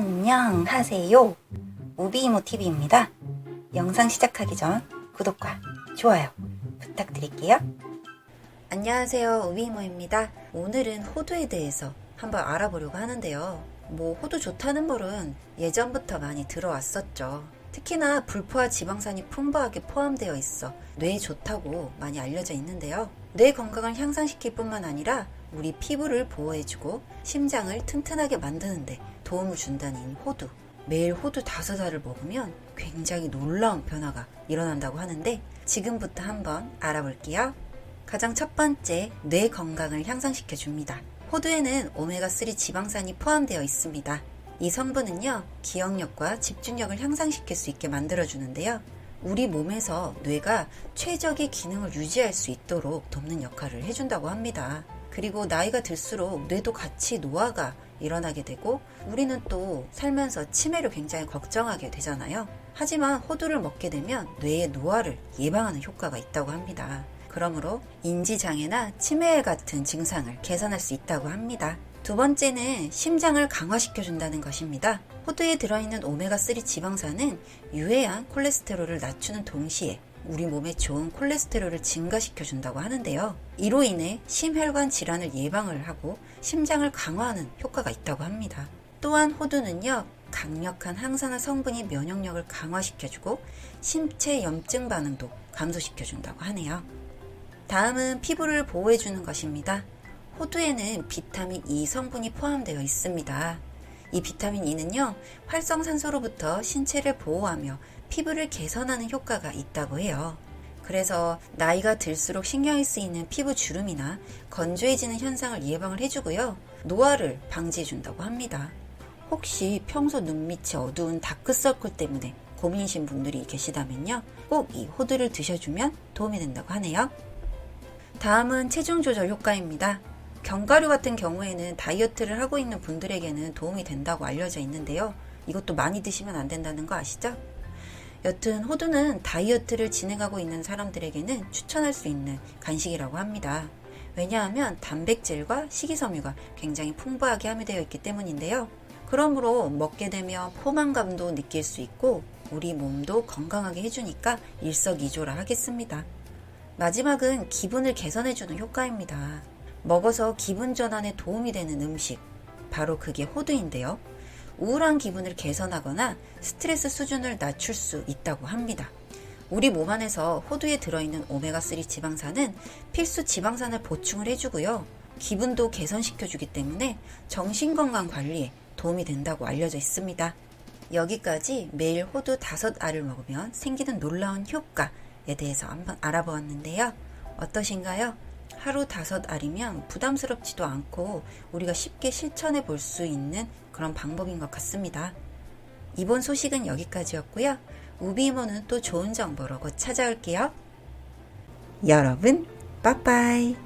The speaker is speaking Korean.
안녕하세요. 우비이모TV입니다. 영상 시작하기 전 구독과 좋아요 부탁드릴게요. 안녕하세요. 우비이모입니다. 오늘은 호두에 대해서 한번 알아보려고 하는데요. 뭐 호두 좋다는 말은 예전부터 많이 들어왔었죠. 특히나 불포화 지방산이 풍부하게 포함되어 있어 뇌에 좋다고 많이 알려져 있는데요. 뇌 건강을 향상시킬 뿐만 아니라 우리 피부를 보호해주고 심장을 튼튼하게 만드는데 도움을 준다는 호두. 매일 호두 다섯 알을 먹으면 굉장히 놀라운 변화가 일어난다고 하는데 지금부터 한번 알아볼게요. 가장 첫 번째, 뇌 건강을 향상시켜 줍니다. 호두에는 오메가3 지방산이 포함되어 있습니다. 이 성분은요, 기억력과 집중력을 향상시킬 수 있게 만들어주는데요. 우리 몸에서 뇌가 최적의 기능을 유지할 수 있도록 돕는 역할을 해준다고 합니다. 그리고 나이가 들수록 뇌도 같이 노화가 일어나게 되고 우리는 또 살면서 치매를 굉장히 걱정하게 되잖아요. 하지만 호두를 먹게 되면 뇌의 노화를 예방하는 효과가 있다고 합니다. 그러므로 인지장애나 치매 같은 증상을 개선할 수 있다고 합니다. 두 번째는 심장을 강화시켜준다는 것입니다. 호두에 들어있는 오메가3 지방산은 유해한 콜레스테롤을 낮추는 동시에 우리 몸에 좋은 콜레스테롤을 증가시켜준다고 하는데요. 이로 인해 심혈관 질환을 예방을 하고 심장을 강화하는 효과가 있다고 합니다. 또한 호두는요, 강력한 항산화 성분이 면역력을 강화시켜주고 신체 염증 반응도 감소시켜준다고 하네요. 다음은 피부를 보호해주는 것입니다. 호두에는 비타민 E 성분이 포함되어 있습니다. 이 비타민 E는요, 활성산소로부터 신체를 보호하며 피부를 개선하는 효과가 있다고 해요. 그래서 나이가 들수록 신경이 쓰이는 피부 주름이나 건조해지는 현상을 예방을 해주고요. 노화를 방지해준다고 합니다. 혹시 평소 눈밑이 어두운 다크서클 때문에 고민이신 분들이 계시다면요. 꼭 이 호두를 드셔주면 도움이 된다고 하네요. 다음은 체중 조절 효과입니다. 견과류 같은 경우에는 다이어트를 하고 있는 분들에게는 도움이 된다고 알려져 있는데요. 이것도 많이 드시면 안 된다는 거 아시죠? 여튼 호두는 다이어트를 진행하고 있는 사람들에게는 추천할 수 있는 간식이라고 합니다. 왜냐하면 단백질과 식이섬유가 굉장히 풍부하게 함유되어 있기 때문인데요. 그러므로 먹게 되면 포만감도 느낄 수 있고 우리 몸도 건강하게 해주니까 일석이조라 하겠습니다. 마지막은 기분을 개선해주는 효과입니다. 먹어서 기분 전환에 도움이 되는 음식. 바로 그게 호두인데요. 우울한 기분을 개선하거나 스트레스 수준을 낮출 수 있다고 합니다. 우리 몸 안에서 호두에 들어있는 오메가3 지방산은 필수 지방산을 보충을 해주고요. 기분도 개선시켜주기 때문에 정신건강 관리에 도움이 된다고 알려져 있습니다. 여기까지 매일 호두 다섯 알을 먹으면 생기는 놀라운 효과에 대해서 한번 알아보았는데요. 어떠신가요? 하루 다섯 알이면 부담스럽지도 않고 우리가 쉽게 실천해 볼 수 있는 그런 방법인 것 같습니다. 이번 소식은 여기까지였고요. 우비모는 또 좋은 정보로 곧 찾아올게요. 여러분, 빠빠이.